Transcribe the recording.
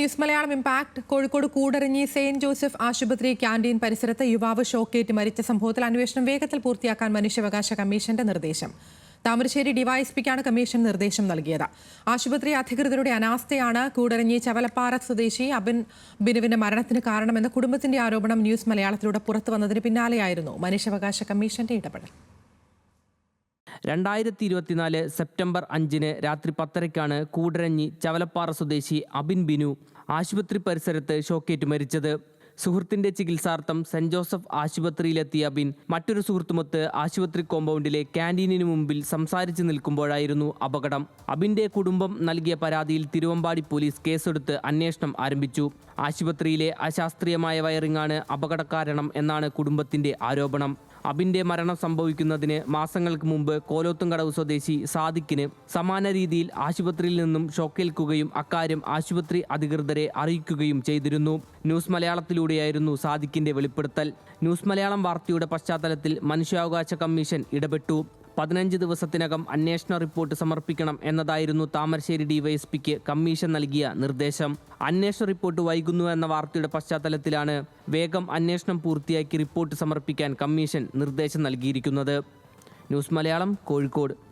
News Malayalam impact. Kozhikode Koodaranji saint Joseph ആശുപത്രി canteen പരിസരത്ത് യുവാവ് ഷോക്കേറ്റ് മരിച്ച സംഭവത്തിൽ അന്വേഷണം വേഗത്തിൽ പൂർത്തിയാക്കാൻ മനുഷ്യാവകാശ കമ്മീഷന്റെ നിർദ്ദേശം. താമരശ്ശേരി ഡിവൈഎസ്പിക്കാണ് കമ്മീഷൻ നിർദ്ദേശം നൽകിയത്. ആശുപത്രി അധികൃതരുടെ അനാസ്ഥയാണ് കൂടരഞ്ഞി ചവലപ്പാറ സ്വദേശി അബിൻ ബിനുവിന്റെ മരണത്തിന് കാരണമെന്ന കുടുംബത്തിന്റെ ആരോപണം ന്യൂസ് മലയാളത്തിലൂടെ പുറത്തു വന്നതിന് പിന്നാലെയായിരുന്നു മനുഷ്യാവകാശ കമ്മീഷന്റെ ഇടപെടൽ. രണ്ടായിരത്തി ഇരുപത്തിനാല് സെപ്റ്റംബർ അഞ്ചിന് രാത്രി പത്തരയ്ക്കാണ് കൂടരഞ്ഞി ചവലപ്പാറ സ്വദേശി അബിൻ ബിനു ആശുപത്രി പരിസരത്ത് ഷോക്കേറ്റ് മരിച്ചത്. സുഹൃത്തിന്റെ ചികിത്സാർത്ഥം സെന്റ് ജോസഫ് ആശുപത്രിയിലെത്തിയ അബിൻ മറ്റൊരു സുഹൃത്തുമൊത്ത് ആശുപത്രി കോമ്പൗണ്ടിലെ ക്യാന്റീനിനു മുമ്പിൽ സംസാരിച്ചു നിൽക്കുമ്പോഴായിരുന്നു അപകടം. അബിന്റെ കുടുംബം നൽകിയ പരാതിയിൽ തിരുവമ്പാടി പോലീസ് കേസെടുത്ത് അന്വേഷണം ആരംഭിച്ചു. ആശുപത്രിയിലെ അശാസ്ത്രീയമായ വയറിംഗാണ് അപകടകാരണം എന്നാണ് കുടുംബത്തിന്റെ ആരോപണം. അബിന്റെ മരണം സംഭവിക്കുന്നതിന് മാസങ്ങൾക്ക് മുമ്പ് കോലോത്തുംകടവ് സ്വദേശി സാദിഖിന് സമാന രീതിയിൽ ആശുപത്രിയിൽ നിന്നും ഷോക്കേൽക്കുകയും അക്കാര്യം ആശുപത്രി അധികൃതരെ അറിയിക്കുകയും ചെയ്തിരുന്നു. ന്യൂസ് മലയാളത്തിലൂടെയായിരുന്നു സാദിഖിന്റെ വെളിപ്പെടുത്തൽ. ന്യൂസ് മലയാളം വാർത്തയുടെ പശ്ചാത്തലത്തിൽ മനുഷ്യാവകാശ കമ്മീഷൻ ഇടപെട്ടു. പതിനഞ്ച് ദിവസത്തിനകം അന്വേഷണ റിപ്പോർട്ട് സമർപ്പിക്കണം എന്നതായിരുന്നു താമരശ്ശേരി ഡിവൈഎസ്പിക്ക് കമ്മീഷൻ നൽകിയ നിർദ്ദേശം. അന്വേഷണ റിപ്പോർട്ട് വൈകുന്നു എന്ന വാർത്തയുടെ പശ്ചാത്തലത്തിലാണ് വേഗം അന്വേഷണം പൂർത്തിയാക്കി റിപ്പോർട്ട് സമർപ്പിക്കാൻ കമ്മീഷൻ നിർദ്ദേശം നൽകിയിരിക്കുന്നത്. ന്യൂസ് മലയാളം കോഴിക്കോട്.